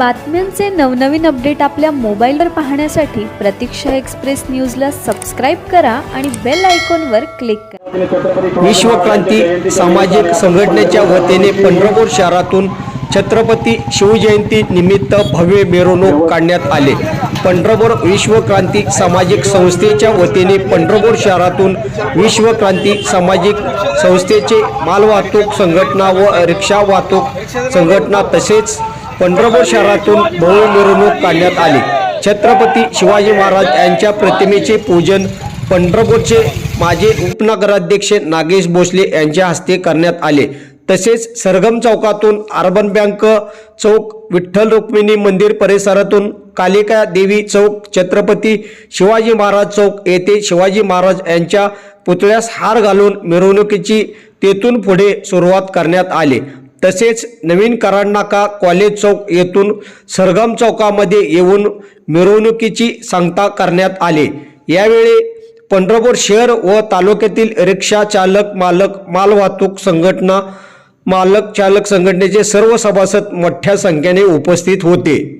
बातम्यांचे नवनवीन अपडेट आपल्या मोबाईलवर पाहण्यासाठी प्रतीक्षा एक्सप्रेस न्यूजला सबस्क्राईब करा आणि बेल आयकॉनवर क्लिक करा. विश्वक्रांती सामाजिक संघटनेच्या वतीने पंढरपूर शहरातून छत्रपती शिवजयंती निमित्त भव्य मिरवणूक काढण्यात आले. पंढरपूर विश्वक्रांती सामाजिक संस्थेच्या वतीने पंढरपूर शहरातून विश्वक्रांती सामाजिक संस्थेचे मालवाहतूक संघटना व रिक्षा वाहतूक संघटना तसेच पंढरपूर शहरातून भव्य मिरवणूक काढण्यात आली. छत्रपती शिवाजी महाराज यांच्या प्रतिमेचे पूजन पंढरपूरचे माजी उपनगराध्यक्ष नागेश भोसले यांच्या हस्ते करण्यात आले. तसेच सरगम चौकातून अर्बन बँक चौक विठ्ठल रुक्मिणी मंदिर परिसरातून कालिका देवी चौक छत्रपती शिवाजी महाराज चौक येथे शिवाजी महाराज यांच्या पुतळ्यास हार घालून मिरवणुकीची तेथून पुढे सुरुवात करण्यात आली. तसेच नवीन कराडनाका कॉलेज चौक येथून सरगम चौकामध्ये येऊन मिरवणुकीची सांगता करण्यात आली. यावेळी पंढरपूर शहर व तालुक्यातील रिक्षा चालक मालक मालवाहतूक संघटना मालक चालक संघटनेचे सर्व सभासद मोठ्या संख्येने उपस्थित होते.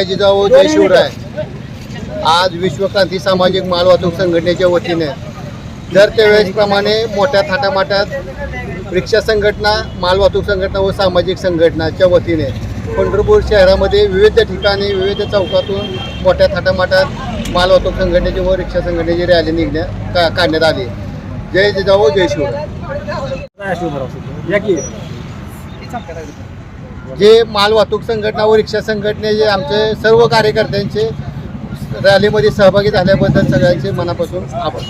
जिजाऊ जय शिवराय. आज विश्वक्रांती सामाजिक माल वाहतूक संघटनेच्या वतीने. दर त्यावेळेसप्रमाणे मोठ्या थाटामाटात रिक्षा संघटना माल वाहतूक संघटना व सामाजिक संघटनाच्या वतीने पंढरपूर शहरामध्ये विविध ठिकाणी विविध चौकातून मोठ्या थाटामाटात माल वाहतूक संघटनेची व रिक्षा संघटनेची रॅली निघण्या का काढण्यात आली. जय जिजाऊ जय शिवराय. जे माल वाहतूक संघटना व रिक्षा संघटनेचे आमचे सर्व कार्यकर्त्यांचे रॅलीमध्ये सहभागी झाल्याबद्दल सगळ्यांचे मनापासून आभार.